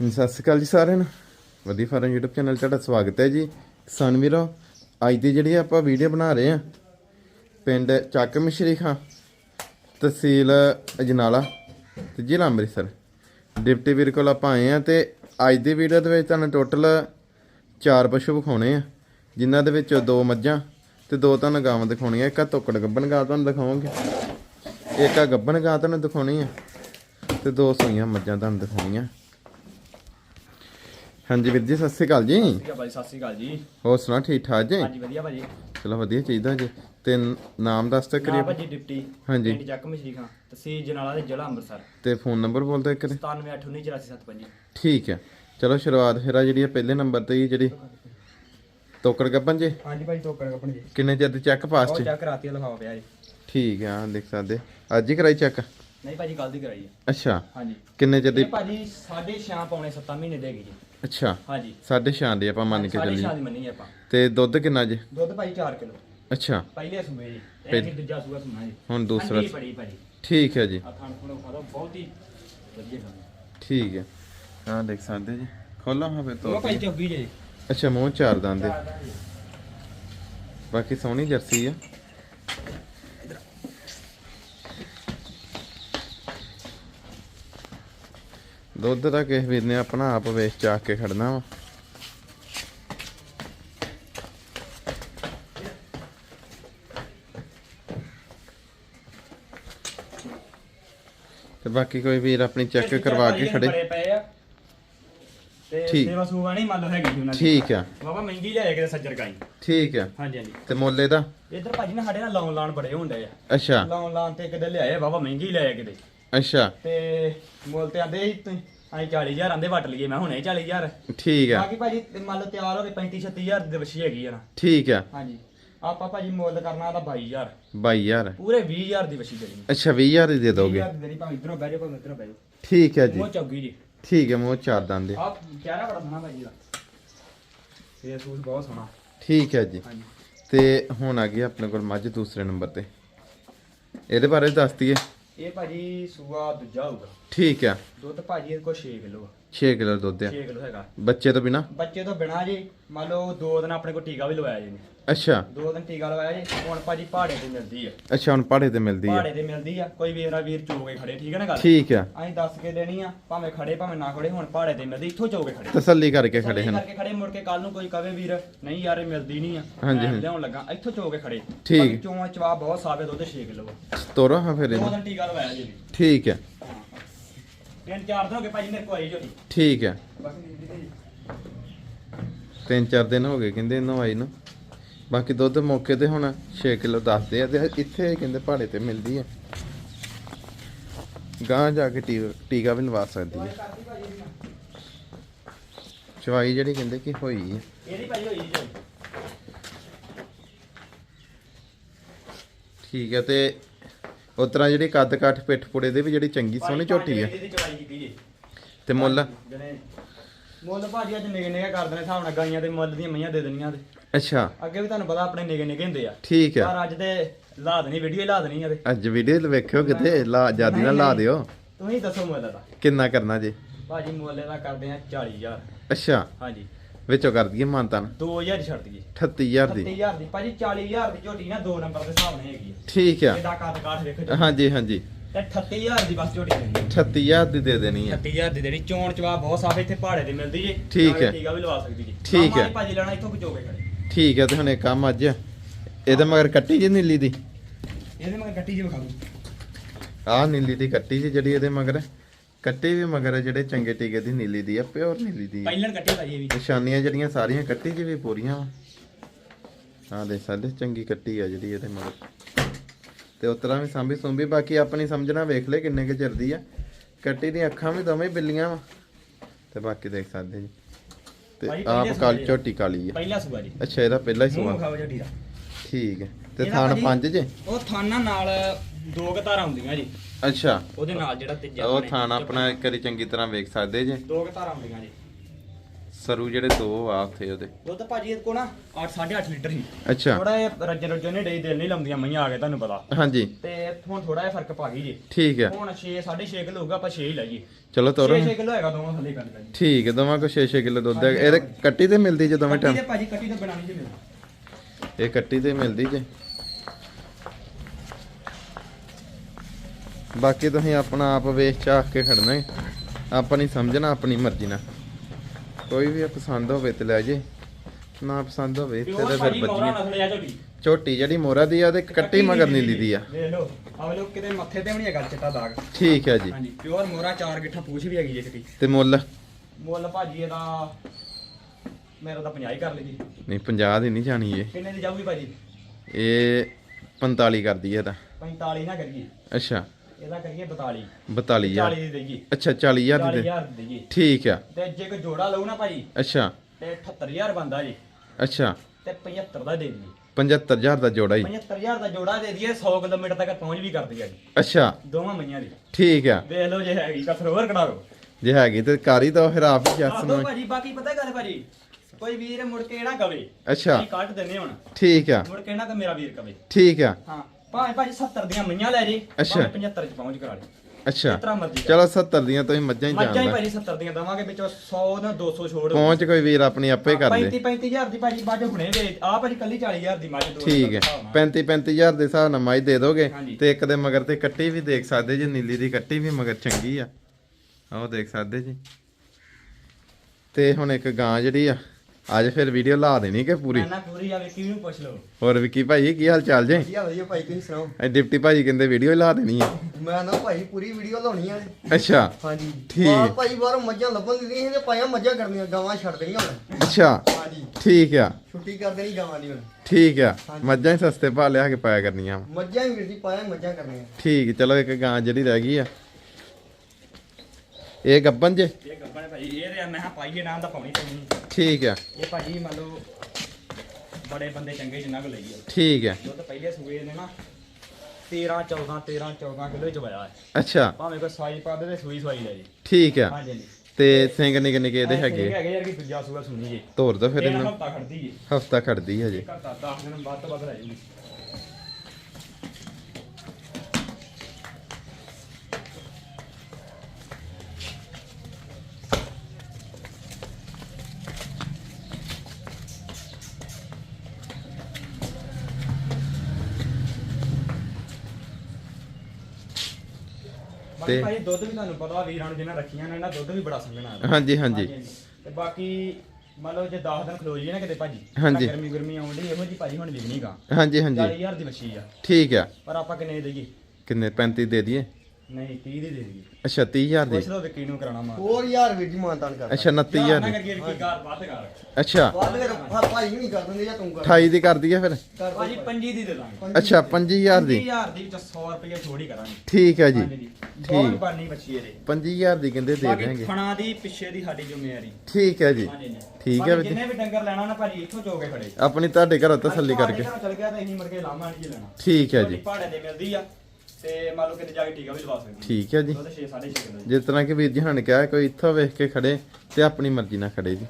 ਸਤਿ ਸ਼੍ਰੀ ਅਕਾਲ ਜੀ ਸਾਰਿਆਂ ਨੂੰ। ਵਧੀਆ ਫਾਰਮ YouTube ਚੈਨਲ 'ਤੇ ਤੁਹਾਡਾ ਸਵਾਗਤ ਹੈ ਜੀ। ਕਿਸਾਨ ਵੀਰੋ, ਅੱਜ ਦੀ ਜਿਹੜੀ ਆਪਾਂ ਵੀਡੀਓ ਬਣਾ ਰਹੇ ਆ ਪਿੰਡ ਚੱਕ ਮਿਸ਼ਰੀ ਖਾਂ, ਤਹਿਸੀਲ ਅਜਨਾਲਾ ਤੇ ਜ਼ਿਲ੍ਹਾ ਅੰਮ੍ਰਿਤਸਰ। ਡਿਪਟੀ ਵੀਰ ਕੋਲ ਆਪਾਂ ਆਏ ਆ ਤੇ ਅੱਜ ਦੀ ਵੀਡੀਓ ਦੇ ਵਿੱਚ ਤੁਹਾਨੂੰ ਟੋਟਲ ਚਾਰ ਪਸ਼ੂ ਵਿਖਾਉਣੇ ਆ, ਜਿਨ੍ਹਾਂ ਦੇ ਵਿੱਚ ਦੋ ਮੱਝਾਂ ਤੇ ਦੋ ਤੁਹਾਨੂੰ ਗਾਵਾਂ ਦਿਖਾਉਣੀਆਂ, ਇੱਕ ਆ ਤੋਕੜ ਗੱਬਣ ਗਾਂ ਤੁਹਾਨੂੰ ਦਿਖਾਵਾਂਗੇ, ਇੱਕ ਆ ਗੱਬਣ ਗਾਂ ਤੁਹਾਨੂੰ ਦਿਖਾਉਣੀ ਆ ਤੇ ਦੋ ਸੋਈਆਂ ਮੱਝਾਂ ਤੁਹਾਨੂੰ ਦਿਖਾਉਣੀਆਂ। ਹਾਂਜੀ ਵੀਰ ਜੀ ਸਤਿ ਸ਼੍ਰੀ ਅਕਾਲ ਜੀ। ਸਤਿ ਸ਼੍ਰੀ ਅਕਾਲ ਭਾਜੀ ਸਤਿ ਸ਼੍ਰੀ ਅਕਾਲ ਜੀ। ਹੋਰ ਸੁਣਾ ਠੀਕ ਠਾਕ ਜੀ? ਹਾਂਜੀ ਵਧੀਆ ਭਾਜੀ। ਚਲੋ ਵਧੀਆ ਚਾਹੀਦਾ ਜੀ। ਤੇ ਨਾਮ ਦੱਸ ਤੱਕ ਨਾ ਕਰੀਏ ਭਾਜੀ ਡਿਪਟੀ ਹਾਂਜੀ। ਪਿੰਡ ਚੱਕ ਮਸ਼ਰੀ ਖਾਂ ਤਹਿਸੀਲ ਜਨਾਲਾ ਦੇ ਜ਼ਿਲ੍ਹਾ ਅੰਮ੍ਰਿਤਸਰ। ਤੇ ਫੋਨ ਨੰਬਰ ਬੋਲ ਦਿਓ ਇੱਕ ਵਾਰੀ। 9781944755 ਠੀਕ ਹੈ। ਚਲੋ ਸ਼ੁਰੂਆਤ ਫਿਰ ਆ ਜਿਹੜੀ ਪਹਿਲੇ ਨੰਬਰ ਤੇ ਹੀ ਜਿਹੜੀ ਤੋਕੜ ਗੱਬਨ ਜੀ। ਹਾਂਜੀ ਭਾਜੀ ਟੋਕਰ ਕੱਪਣ ਜੀ। ਕਿੰਨੇ ਚਿਰ ਦੀ ਚੈੱਕ ਪਾਸ ਉਹ ਚ ਚੱਕ ਰਾਤੀ ਲਿਖਾਵਾ ਪਿਆ ਜੀ। ਠੀਕ ਆ ਦੇਖ ਸਕਦੇ। ਅੱਜ ਹੀ ਕਰਾਈ ਚੈੱਕ? ਨਹੀਂ ਭਾਜੀ ਕੱਲ ਦੀ ਕਰਾਈ ਹੈ। ਅੱਛਾ। ਹਾਂਜੀ। ਕਿੰਨੇ ਚਿਰ ਦੀ? ਇਹ ਭਾਜੀ 6.5 ਪੌਣੇ 7 ਮਹੀਨੇ ਦੇ ਗਈ ਜੀ। ਅੱਛਾ। ਹਾਂਜੀ। ਸਾਢੇ ਛਾਂ ਦੀ ਆਪਾਂ ਮੰਨ ਕੇ ਸਾਢੇ ਚੱਲੀਏ। ਛੇ ਦੀ ਮੰਨੀ ਆਪਾਂ। ਤੇ ਦੁੱਧ ਕਿੰਨਾ ਜੀ? ਦੁੱਧ ਭਾਜੀ 4 ਕਿਲੋ। ਅੱਛਾ। ਪਹਿਲੇ ਸੂਏ ਜੀ। ਇਹ ਦੂਜਾ ਸੂਆ ਸੁਣਾ ਜੀ। ਹੁਣ ਦੂਸਰਾ ਠੰਡੀ ਬੜੀ ਭਾਜੀ ਠੀਕ ਹੈ ਜੀ। ਆ ਥਾਣ ਖਾਦਾ ਬਹੁਤ ਹੀ ਵਧੀਆ ਕੰਮ ਠੀਕ ਹੈ। ਹਾਂ ਦੇਖ ਸਕਦੇ ਜੀ। ਖੋਲਾ ਹਾਂ ਫਿਰ ਉਹ ਤੋਂ ਭਾਜੀ ਚੌਗੀ ਜੀ। ਅੱਛਾ ਮੂੰਹ ਚਾਰ ਦੰਦ ਦੇ। ਬਾਕੀ ਸੋਹਣੀ ਜਰਸੀ ਆ। ਦੁੱਧ ਦਾ ਕਿਸੇ ਵੀਰ ਨੇ ਆਪਣਾ ਆਪ ਵੇਚ ਚਾਕ ਕੇ ਖੜਨਾ ਵਾ। ਤੇ ਬਾਕੀ ਕੋਈ ਵੀਰ ਆਪਣੀ ਚੈੱਕ ਕਰਵਾ ਕੇ ਖੜੇ। ਤੇ ਠੀਕ। ਸੇਵਾ ਸੂਵਾ ਨਹੀਂ ਮੰਨ ਲਓ ਹੈਗੀ ਜੀ ਉਹਨਾਂ ਦੀ। ਠੀਕ ਆ। ਬਾਬਾ ਮਹਿੰਗੀ ਲਿਆਏ ਕਿਤੇ ਸੱਜਰ ਗਾਈ ਠੀਕ ਆ। ਹਾਂਜੀ ਹਾਂਜੀ। ਤੇ ਮੁੱਲ ਇਹਦਾ? ਇੱਧਰ ਭਾਜੀ ਨਾ ਸਾਡੇ ਨਾਲ ਲਾਉਣ ਲਾਣ ਬੜੇ ਹੁੰਦੇ ਆ। ਅੱਛਾ। ਲਾਉਣ ਲਾਣ ਤੇ ਕਿਤੇ ਲਿਆਏ ਬਾਬਾ ਮਹਿੰਗੀ ਲਿਆਏ ਕਿਤੇ। ਅੱਛਾ। ਤੇ ਮੁੱਲ ਤੇ ਆਂਦੇ ਸੀ ਤੁਸੀਂ ਅਸੀਂ 40000 ਆਂਦੇ ਵਟ ਲਈਏ ਮੈਂ ਹੁਣੇ 40000 ਠੀਕ ਆ। ਬਾਕੀ ਭਾਜੀ ਮੰਨ ਲਓ ਤਿਆਰ ਹੋ ਕੇ 35 36000 ਦੀ ਵਸ਼ੀ ਹੈਗੀ ਆ ਨਾ। ਠੀਕ ਆ। ਹਾਂਜੀ। ਆਪਾਂ ਭਾਜੀ ਮੁੱਲ ਕਰਨਾ ਤਾਂ 22000 22000 ਪੂਰੇ 20000 ਦੀ ਵਸ਼ੀ ਦੇਣੀ। ਅੱਛਾ 20000 ਦੀ ਦੇ ਦੋਗੇ। 20000 ਦੀ ਦੇਣੀ ਭਾਵੇਂ ਇਧਰੋਂ ਬਹਿ ਜਾਓ ਭਾਵੇਂ ਇਧਰੋਂ ਬਹਿ ਜਾਓ। ਠੀਕ ਹੈ ਜੀ। ਉਹ ਚੌਗੀ ਜੀ। ਠੀਕ ਹੈ ਮੂੰਹ ਚਾਰ ਦੰਦ ਦੇ। ਆਹ ਚਿਹਰਾ ਬੜਾ ਸੋਹਣਾ ਭਾਜੀ ਦਾ। ਇਹ ਸੂਸ ਬਹੁਤ ਸੋਹਣਾ। ਠੀਕ ਹੈ ਜੀ। ਹਾਂਜੀ। ਤੇ ਹੁਣ ਆ ਗਈ ਆਪਣੇ ਕੋਲ ਮੱਝ ਦੂਸਰੇ ਨੰਬਰ ਤੇ। ਇਹਦੇ ਬਾਰੇ ਦੱਸ ਦਈਏ। ਇਹ ਭਾਜੀ ਸੂਆ ਦੂਜਾ ਹੋਊਗਾ। ਠੀਕ ਆ। ਦੁੱਧ ਭਾਜੀ ਇਹਦੇ ਕੋਲ 6 ਕਿਲੋ 6 ਕਿਲੋ ਦੁੱਧ ਆ। 6 ਕਿਲੋ ਹੈਗਾ। ਬੱਚੇ ਤੋਂ ਬਿਨਾ? ਬੱਚੇ ਤੋਂ ਬਿਨਾ ਜੀ ਮੰਨ ਲਓ ਦੋ ਦਿਨ ਆਪਣੇ ਕੋਲ ਟੀਕਾ ਵੀ ਲਵਾਇਆ ਜੀ ਨੇ ਅੱਛਾ। ਦੋ ਦਿਨ ਟੀਕਾ ਲਵਾਇਆ ਜੀ ਹੁਣ ਭਾਜੀ ਪਹਾੜੇ ਤੇ ਮਿਲਦੀ ਆ। ਅੱਛਾ ਹੁਣ ਪਾੜੇ ਤੇ ਮਿਲਦੀ ਆ। ਪਹਾੜੇ ਤੇ ਮਿਲਦੀ ਆ। ਕੋਈ ਵੀਰ ਵੀਰ ਚੋਗੇ ਖੜੇ ਠੀਕ ਹੈ ਨਾ ਗੱਲ? ਠੀਕ ਆ। ਅਸੀਂ ਦੱਸ ਕੇ ਦੇਣੀ ਆ ਭਾਵੇਂ ਖੜੇ ਭਾਵੇਂ ਨਾ ਖੜੇ ਹੁਣ ਪਹਾੜੇ ਤੇ ਮਿਲਦੀ ਇੱਥੋਂ ਚੋਗੇ ਖੜੇ। ਤਸੱਲੀ ਕਰਕੇ ਖੜੇ ਹਨ। ਕਰਕੇ ਖੜੇ ਮੁੜ ਕੇ ਕੱਲ ਨੂੰ ਕੋਈ ਕਵੇ ਵੀਰ ਨਹੀਂ ਯਾਰ ਇਹ ਮਿਲਦੀ ਨਹੀਂ ਆ। ਹਾਂਜੀ। ਲਿਆਉਣ ਲੱਗਾ ਇੱਥੋਂ ਚੋਗੇ ਖੜੇ। ਠੀਕ। ਚੋਆਂ ਚਵਾ ਬਹੁਤ ਸਾਵੇ ਦੁੱਧ 6 ਕਿਲੋ ਤੋਰੋ ਹਾਂ ਫਿਰ ਦੋ ਦਿਨ ਟੀਕਾ ਲਵਾਇਆ ਜੀ ਠੀਕ ਆ। ਤਿੰਨ ਚਾਰ ਦਿਨ ਹੋ ਗਏ ਭਾਜੀ ਮੇਰੇ ਕੋਲ ਆਈ ਝੋਟੀ ਠੀਕ ਦੀ ਤਿੰਨ ਚਾਰ ਦਿਨ ਹੋ ਗਏ ਕਹਿੰਦੇ ਇਹਨੂੰ ਆਈ ਨੂੰ। ਬਾਕੀ ਦੁੱਧ ਮੌਕੇ ਤੇ ਹੁਣ 6 ਕਿਲੋ ਦੱਸਦੇ ਆ ਤੇ ਇੱਥੇ ਕਹਿੰਦੇ ਪਹਾੜੇ ਤੇ ਮਿਲਦੀ ਆ। ਗਾਂ ਜਾ ਕੇ ਟੀਕਾ ਵੀ ਲਵਾ ਸਕਦੀ ਹੈ। ਚਵਾਈ ਜਿਹੜੀ ਕਹਿੰਦੇ ਕਿ ਹੋਈ ਹੈ ਇਹਦੀ ਭਾਜੀ ਹੋਈ ਜੀ। ਠੀਕ ਹੈ ਤੇ ਉਸ ਤਰ੍ਹਾਂ ਜਿਹੜੀ ਕੱਦ ਕੱਠ ਪਿੱਠ ਪੁੜੇ ਦੇ ਵੀ ਜਿਹੜੀ ਚੰਗੀ ਸੋਹਣੀ ਝੋਟੀ ਹੈ ਇਹਦੀ ਚਵਾਈ ਕੀਤੀ ਜੀ। ਤੇ ਮੁੱਲ? ਜਿਹੜੇ ਮੁੱਲ ਭਾਜੀ ਅੱਜ ਨਿਗੇ ਨਿਗੇ ਕਰ ਦੇਣੇ ਹਿਸਾਬ ਨਾਲ ਗਾਈਆਂ ਦੇ ਮੁੱਲ ਦੀਆਂ ਮਈਆਂ ਦੇ ਦੇਣੀਆਂ ਤੇ। ਅੱਛਾ। ਅੱਗੇ ਵੀ ਤੁਹਾਨੂੰ ਪਤਾ ਆਪਣੇ ਨਿਗੇ ਨਿਗੇ ਹੁੰਦੇ ਆ। ਠੀਕ ਹੈ ਪਰ ਅੱਜ ਤੇ ਲਾ ਦੇਣੀ ਵੀਡੀਓ ਲਾ ਦੇਣੀ ਆ ਤੇ। ਅੱਜ ਵੀਡੀਓ ਵੇਖਿਓ ਕਿਤੇ ਲਾ ਜਿਆਦੀ ਨਾ ਲਾ ਦਿਓ। ਤੁਸੀਂ ਦੱਸੋ ਮੁੱਲ ਦਾ ਕਿੰਨਾ ਕਰਨਾ ਜੀ? ਭਾਜੀ ਮੁੱਲ ਦਾ ਕਰਦੇ ਆ 40000 ਅੱਛਾ। ਹਾਂਜੀ। ਵਿੱਚੋਂ ਕਰ ਦਈਏ ਮਾਨਤਨ 2000 ਛੱਡ ਦਈਏ। 38000 ਦੀ। 30000 ਦੀ। ਭਾਜੀ 40000 ਦੀ ਝੋਟੀ ਨਾ ਦੋ ਨੰਬਰ ਦੇ ਹਿਸਾਬ ਨਾਲ ਹੈਗੀ ਆ। ਠੀਕ ਆ। ਇਹਦਾ ਕੱਦ ਕਾਠ ਵੇਖੋ। ਹਾਂਜੀ ਹਾਂਜੀ। ਤੇ 38000 ਦੀ ਬਸ ਝੋਟੀ ਦੇਣੀ 38000 ਦੀ ਦੇ ਦੇਣੀ ਹੈ 38000 ਦੀ ਦੇਣੀ। ਚੋਣ ਚਵਾ ਬਹੁਤ ਸਾਫ਼ ਇੱਥੇ ਪਹਾੜੇ ਤੇ ਮਿਲਦੀ ਜੀ। ਠੀਕ ਹੈ। ਟੀਕਾ ਵੀ ਲਵਾ ਸਕਦੀ ਜੀ। ਠੀਕ ਹੈ। ਭਾਜੀ ਲੈਣਾ ਇੱਥੋਂ ਕੁਚੋਗੇ ਖੜੇ। ਠੀਕ ਹੈ ਤੇ ਹੁਣ ਇਹ ਕੰਮ ਅੱਜ। ਇਹਦੇ ਮਗਰ ਕੱਟੀ ਜੀ ਨੀਲੀ ਦੀ? ਇਹਦੇ ਮੈਂ ਗੱਟੀ ਜੀ ਵਿਖਾ ਦੂੰ ਆਹ ਨੀਲੀ ਦੀ ਕੱਟੀ ਜੀ ਜਿਹੜੀ ਇਹਦੇ ਮਗਰ। ਕੱਟੀ ਵੀ ਮਗਰ ਜਿਹੜੇ ਚੰਗੇ ਟੀਕੇ ਦੀ ਨੀਲੀ ਦੀ ਆ ਪਿਓਰ ਨੀਲੀ ਦੀ ਆ। ਪਹਿਲਾਂ ਕੱਟੀ ਭਾਜੀ ਇਹ ਵੀ। ਨਿਸ਼ਾਨੀਆਂ ਜਿਹੜੀਆਂ ਸਾਰੀਆਂ ਕੱਟੀ ਜੀ ਵੀ ਪੂਰੀਆਂ ਵਾ। ਹਾਂ ਦੇ ਸਾਡੇ ਚੰਗੀ ਕੱਟੀ ਆ ਜਿਹੜੀ ਇਹਦੇ ਮਗਰ। ਤੇ ਉਤਰਾ ਵੀ ਸਾਂਭੀ ਸੁੰਭੀ ਬਾਕੀ ਆਪਣੀ ਸਮਝਣਾ ਵੇਖ ਲੈ ਕਿੰਨੇ ਕੁ ਚਿਰ ਦੀ ਆ। ਕੱਟੀ ਦੀਆਂ ਅੱਖਾਂ ਵੀ ਦੋਵੇਂ ਬਿੱਲੀਆਂ ਵਾ। ਤੇ ਬਾਕੀ ਦੇਖ ਸਕਦੇ ਜੀ। ਤੇ ਭਾਈ ਪਹਿਲੇ ਆਪ ਕਾਲੀ ਸੂਏ ਆ। ਝੋਟੀ ਕਾਲੀ ਆ। ਪਹਿਲਾ ਸੂਆ ਜੀ। ਅੱਛਾ ਇਹਦਾ ਪਹਿਲਾ ਹੀ ਮੂੰਹ ਸੂਆ ਦਾ। ਠੀਕ ਹੈ। ਤੇ ਇਹਦਾ ਭਾਜੀ- ਪੰਜ ਜੇ? ਉਹ ਥਾਨਾ ਨਾਲ ਦੋ ਕਤਾਰਾਂ ਹੁੰਦੀਆਂ ਜੀ। ਅੱਛਾ। ਉਹਦੇ ਨਾਲ ਜਿਹੜਾ ਤੀਜਾ ਉਹ ਥਾਣਾ ਆਪਣਾ ਇੱਕ ਵਾਰੀ ਚੰਗੀ ਤਰ੍ਹਾਂ ਵੇਖ ਸਕਦੇ ਜੇ। ਦੋ ਕਤਾਰਾਂ ਹੁੰਦੀਆਂ ਜੀ। ਸਰੂ ਜਿਹੜੇ ਦੋ ਆ ਉੱਥੇ ਉਹਦੇ। ਦੁੱਧ ਭਾਜੀ ਇਹ ਕੋ ਨਾ 8 8.5 ਲੀਟਰ ਹੀ ਅੱਛਾ। ਥੋੜਾ ਜਿਹਾ ਰੱਜਣ ਰੱਜਣ ਨੇ ਡੇ ਦਿਲ ਨਹੀਂ ਲਾਉਂਦੀਆਂ ਮਈਆਂ ਆ ਗਏ ਤੁਹਾਨੂੰ ਪਤਾ। ਹਾਂਜੀ। ਤੇ ਹੁਣ ਥੋੜਾ ਜਿਹਾ ਫ਼ਰਕ ਪਾ ਗਈ ਜੀ। ਠੀਕ ਹੈ ਹੁਣ 6 6.5 ਕਿਲੋ ਹੋਊਗਾ ਆਪਾਂ 6 ਹੀ ਲਾਈਏ। ਚਲੋ ਤੋਰੋ। 6 6 ਕਿਲੋ ਹੈਗਾ ਦੋਵਾਂ ਥੱਲੇ ਕਰ ਜੀ। ਠੀਕ ਹੈ ਦੋਵਾਂ ਕੋ 6-6 ਕਿਲੋ ਦੁੱਧ ਹੈ ਇਹਦੇ ਕੱਟੀ ਤੇ ਮਿਲਦੀ ਜੇ ਦੋਵੇਂ ਕੱਟੀ ਟਾਈਮ? ਤੇ ਭਾਜੀ ਕੱਟੀ ਤਾਂ ਬਣਾਣੀ ਜੀ ਮਿਲਦੀ ਇਹ ਕੱਟੀ ਤੇ ਮਿਲਦੀ ਜੇ। ਬਾਕੀ ਤੁਸੀਂ ਆਪਣਾ ਆਪ ਵੇਖ ਚਾਖ ਕੇ ਖੜਨਾ ਹੈ। ਆਪਣੀ ਸਮਝਣਾ ਆਪਣੀ ਮਰਜ਼ੀ ਨਾਲ। ਕੋਈ ਵੀ ਪਸੰਦ ਹੋਵੇ ਤੇ ਲੈ ਜੇ। ਨਾ ਪਸੰਦ ਹੋਵੇ ਤੇ ਪਿਓਰ ਤੇ ਫਿਰ ਬੱਜੀ ਝੋਟੀ। ਜਿਹੜੀ ਮੋਰਾ ਦੀ ਆ ਤੇ ਕੱਟੀ ਮਗਰ ਨਹੀਂ ਦੀਦੀ ਆ। ਵੇਖ ਲਓ ਆਹ ਲੋ ਕਿਤੇ ਮੱਥੇ ਤੇ ਵੀ ਨਹੀਂ ਗੱਲ ਚਿੱਟਾ ਦਾਗ। ਠੀਕ ਹੈ ਜੀ। ਹਾਂਜੀ ਪਿਓਰ ਮੋਰਾ ਚਾਰ ਗਿੱਠਾ ਪੂਛ ਵੀ ਹੈਗੀ ਜੇ ਚਿੱਟੀ ਤੇ ਮੁੱਲ? ਮੁੱਲ ਭਾਜੀ ਇਹਦਾ ਮੇਰਾ ਤਾਂ 50 ਹੀ ਕਰ ਲਈ ਜੀ ਨਹੀਂ 50 ਦੀ ਨਹੀਂ ਜਾਣੀ ਇਹ। ਕਿੰਨੇ ਦੀ ਜਾਊਗੀ ਭਾਜੀ? ਇਹ 45 ਕਰਦੀ ਹੈ ਤਾਂ 45 ਨਾ ਕਰੀਏ। ਅੱਛਾ। ਇਹਦਾ ਕਰੀਏ 42 42000 40 ਦੀ ਦੇਈਏ। ਅੱਛਾ 40000 ਦੀ ਦੇ। 40000 ਦੀ ਦੇਈਏ। ਠੀਕ ਆ। ਤੇ ਜੇ ਕੋਈ ਜੋੜਾ ਲਊ ਨਾ ਭਾਜੀ ਅੱਛਾ। ਤੇ 78000 ਬੰਦਾ ਜੀ। ਅੱਛਾ। ਤੇ 75 ਦਾ ਦੇ ਦਈਏ। 75000 ਦਾ ਜੋੜਾ ਹੀ। 75000 ਦਾ ਜੋੜਾ ਦੇ ਦਈਏ 100 ਕਿਲੋਮੀਟਰ ਤੱਕ ਪਹੁੰਚ ਵੀ ਕਰਦੀ ਹੈ ਅੱਛਾ। ਦੋਵਾਂ ਮਈਆਂ ਦੀ। ਠੀਕ ਆ। ਵੇਖ ਲਓ ਜੇ ਹੈਗੀ ਤਾਂ ਫਿਰ ਹੋਰ ਕਢਾ ਲਓ। ਜੇ ਹੈਗੀ ਤੇ ਕਾਰੀ ਤਾਂ ਫਿਰ ਆਪ ਹੀ ਜੱਸ ਨੂੰ। ਭਾਜੀ ਬਾਕੀ ਪਤਾ ਗੱਲ ਭਾਜੀ ਕੋਈ ਵੀਰ ਮੁੜ ਕੇ ਨਾ ਕਵੇ। ਅੱਛਾ। ਕੱਟ ਦਿੰਨੇ ਹੁਣ। ਠੀਕ ਆ। ਮੁੜ ਕੇ ਨਾ ਕਿ ਮੇਰਾ ਵੀਰ ਕਵੇ। ਠੀਕ ਆ। ਹਾਂ। ਭਾਵੇਂ ਭਾਜੀ 70 ਦੀਆਂ ਮਈਆਂ ਲੈ ਜੇ ਅੱਛਾ। ਭਾਵੇਂ 75 ਚ ਪਹੁੰਚ ਕਰਾ ਲਈ ਅੱਛਾ। ਜਿਸ ਤਰ੍ਹਾਂ ਮਰਜ਼ੀ ਚਲੋ 70 ਦੀਆਂ ਤੁਸੀਂ ਮੱਝਾਂ ਹੀ ਮੱਝਾਂ ਹੀ ਜਾਣਦਾ। ਭਾਜੀ 70 ਦੀਆਂ ਦਵਾਂਗੇ ਵਿੱਚੋਂ 100 ਨਾ 200 ਛੋੜ ਪਹੁੰਚ ਕੋਈ ਵੀਰ ਆਪਣੀ ਆਪੇ ਕਰ ਦੇ 35 35000 ਦੀ ਭਾਜੀ ਮੱਝ ਹੁਣੇ ਦੇ ਆ ਭਾਜੀ ਕੱਲੀ 40000 ਦੀ ਮੱਝ ਦੋ ਠੀਕ ਹੈ। 35 35000 ਦੇ ਹਿਸਾਬ ਨਾਲ ਮਾਈ ਦੇ ਦੋਗੇ ਹਾਂਜੀ। ਤੇ ਇੱਕ ਦੇ ਮਗਰ ਤੇ ਕੱਟੀ ਵੀ ਦੇਖ ਸਕਦੇ ਜੀ ਨੀਲੀ ਦੀ ਕੱਟੀ ਵੀ ਮਗਰ ਚੰਗੀ ਆ। ਆਹ ਉਹ ਦੇਖ ਸਕਦੇ ਜੀ। ਤੇ ਹੁਣ ਇੱਕ ਗਾਂ ਜਿਹੜੀ ਆ ਅੱਜ ਫਿਰ ਵੀਡੀਓ ਲਾ ਦੇਣੀ ਕਿ ਪੂਰੀ? ਮੈਂ ਨਾ ਪੂਰੀ ਆ ਵੇਖੀ ਨੂੰ ਪੁੱਛ ਲਓ। ਹੋਰ ਵਿੱਕੀ ਭਾਈ ਕੀ ਹਾਲ ਚਾਲ ਜੇ? ਵਧੀਆ ਵਧੀਆ ਭਾਈ ਤੁਸੀਂ ਸੁਣਾਓ? ਇਹ ਡਿਪਟੀ ਭਾਜੀ ਕਹਿੰਦੇ ਵੀਡੀਓ ਲਾ ਦੇਣੀ ਆ। ਮੈਂ ਨਾ ਭਾਈ ਪੂਰੀ ਵੀਡੀਓ ਲਾਉਣੀ ਆ। ਅੱਛਾ। ਹਾਂਜੀ। ਠੀਕ। ਬਾਹਰ ਭਾਈ ਬਾਹਰੋਂ ਮੱਝਾਂ ਲੱਭਣ ਦੀ ਨਹੀਂ ਇਹਨੇ ਪਾਇਆ ਮੱਝਾਂ ਕਰਨੀਆਂ ਗਾਵਾਂ ਛੱਡ ਦੇਣੀਆਂ ਹੁਣ। ਅੱਛਾ। ਹਾਂਜੀ। ਠੀਕ ਆ। ਛੁੱਟੀ ਕਰ ਦੇਣੀ ਗਾਵਾਂ ਦੀ ਹੁਣ। ਠੀਕ ਆ। ਮੱਝਾਂ ਹੀ ਸਸਤੇ ਭਾਅ ਲਿਆ ਕੇ ਪਾਇਆ ਕਰਨੀਆਂ। ਮੱਝਾਂ ਹੀ ਵੀਰ ਜੀ ਪਾਇਆ ਮੱਝਾਂ ਕਰਨੀਆਂ। ਠੀਕ ਚਲੋ ਇੱਕ ਗਾਂ ਜਿਹੜੀ ਰਹਿ ਗਈ ਆ। ਇਹ ਗੱਬਨ ਜੇ? ਇਹ ਗੱਬਣ ਭਾਜੀ ਇਹ ਮੈਂ ਕਿਹਾ ਪਾਈਏ ਨਾਮ ਦਾ ਪਾਉਣੀ ਪੈਣੀ। ਠੀਕ ਆ। ਇਹ ਭਾਜੀ ਮੰਨ ਲਓ ਬੜੇ ਬੰਦੇ ਚੰਗੇ ਜਿੰਨਾ ਕੋ ਲਈਏ। ਠੀਕ ਆ। ਦੁੱਧ ਪਹਿਲੇ ਸੂਏ ਨੇ ਨਾ 13 14 13 14 ਕਿਲੋ ਚ ਵਇਆ ਹੈ। ਅੱਛਾ। ਭਾਵੇਂ ਕੋਈ ਸਾਈ ਪਾ ਦੇ ਤੇ ਸੂਈ ਸਵਾਈ ਲੈ ਜੀ। ਠੀਕ ਆ। ਹਾਂਜੀ ਹਾਂਜੀ। ਤੇ ਸਿੰਘ ਨਿੱਕੇ ਨਿੱਕੇ ਇਹਦੇ ਇਹ ਹੈਗੇ? ਹੈਗੇ ਯਾਰ ਕਿ ਦੂਜਾ ਸੂਆ ਸੁਣੀ ਜੀ। ਤੋਰ ਦੋ ਫਿਰ ਇਹਨੂੰ ਹਫਤਾ ਖੜਦੀ ਜੀ ਹਫਤਾ ਖੜਦੀ ਹਜੇ ਇੱਕ ਹਫਤਾ 10 ਦਿਨ ਬਾਅਦ ਤੋਂ ਬਾਅਦ ਲੈ ਜੂਗੀ। ਬਾਕੀ ਤੇ- ਭਾਈ ਦੁੱਧ ਵੀ ਤੁਹਾਨੂੰ ਪਤਾ ਵੀਰਾਂ ਨੂੰ ਜਿਹਨਾਂ ਰੱਖੀਆਂ ਨੇ ਇਹਨਾਂ ਦੁੱਧ ਵੀ ਬੜਾ ਸੰਘਣਾ ਹੈ। ਹਾਂਜੀ ਹਾਂਜੀ। ਤੇ ਬਾਕੀ ਮੰਨ ਲਓ ਜੇ 10 ਦਿਨ ਖਲੋ ਜੀ ਨਾ ਕਿਤੇ ਭਾਜੀ ਹਾਂਜੀ। ਗਰਮੀ ਗਰਮੀ ਆਉਂਦੀ ਇਹੋ ਜੀ ਭਾਜੀ ਹੁਣ ਵਿਕਣੀ ਗਾ। ਹਾਂਜੀ ਹਾਂਜੀ। 40000 ਦੀ ਮੱਛੀ ਆ। ਠੀਕ ਆ। ਪਰ ਆਪਾਂ ਕਿੰਨੇ ਦੇ ਦੇਈਏ? ਕਿੰਨੇ? 35 ਦੇ ਦਈਏ। ਨਹੀਂ 30 ਦੀ ਦੇ ਦੇਈਏ। ਅੱਛਾ 30000 ਦੀ। ਪੁੱਛ ਲਓ ਵਿੱਕੀ ਨੂੰ ਕਰਾਉਣਾ ਮਾਰ ਹੋਰ ਯਾਰ ਵੀਰ ਜੀ ਮਾਨਤਾਨ ਕਰ। ਅੱਛਾ 29000 ਨਾ ਦੀ। ਕਰਕੇ ਵਿੱਕੀ ਗਾਰ ਵੱਧ ਕਰ। ਅੱਛਾ। ਬਾਅਦ ਵਿੱਚ ਭਾ- ਭਾਈ ਨਹੀਂ ਕਰ ਦਿੰਦੇ ਜਾਂ ਤੂੰ ਕਰ। 28 ਦੀ ਕਰ ਦਈਏ ਫਿਰ। ਕਰ ਭਾਜੀ 25 ਦੀ ਦੇ ਦਾਂਗੇ। ਅੱਛਾ 25000 ਦੀ। 20000 ਦੀ ਵਿੱਚ 100 ਰੁਪਏ ਛੋੜ ਹੀ ਕਰਾਂਗੇ। ਠੀਕ ਹੈ ਜੀ। ਹਾਂਜੀ ਜੀ। ਬਹੁਤ ਬਾਨੀ ਮੱਛੀ ਇਹਦੇ। 25000 ਦੀ ਕਹਿੰਦੇ ਦੇ ਬਾਕੀ ਦੇਣਗੇ। ਫਣਾ ਦੀ ਪਿੱਛੇ ਦੀ ਸਾਡੀ ਜ਼ਿੰਮੇਵਾਰੀ। ਠੀਕ ਹੈ ਜੀ। ਹਾਂਜੀ ਜੀ। ਠੀਕ ਹੈ ਬਾਕੀ ਵੀਰ ਜੀ। ਜਿੰਨੇ ਵੀ ਡੰਗਰ ਲੈਣਾ ਨਾ ਭਾਜੀ ਇੱਥੋਂ ਚੋ ਕੇ ਖੜੇ। ਆਪਣੀ ਤੁਹਾਡੇ ਘਰੋਂ ਤਸੱਲੀ ਕਰਕੇ। ਘਰੋਂ ਚਲ ਗਿਆ ਤਾਂ ਅਸੀਂ ਮੁੜ ਕੇ ਲਾਮਾ ਨਹੀਂ ਜੀ ਲੈਣਾ। ਠੀਕ ਹੈ ਜੀ। ਪਹਾੜੇ ਦੇ ਮਿਲਦੀ ਆ। ਤੇ ਮੰਨ ਲਓ ਕਿਤੇ ਜਾ ਕੇ ਟੀਕਾ ਵੀ ਲਵਾ ਸਕਦੀ ਠੀਕ ਹੈ ਜੀ। ਦੁੱਧ 6 6.5 ਕਿਲੋ ਜਿਸ ਤਰ੍ਹਾਂ ਕਿ ਵੀਰ ਜੀ ਹਣ ਕਿਹਾ ਕੋਈ ਇੱਥੋਂ ਵੇਖ ਕੇ ਖੜੇ ਤੇ ਆਪਣੀ ਮਰਜ਼ੀ ਨਾਲ ਖੜੇ ਜੀ।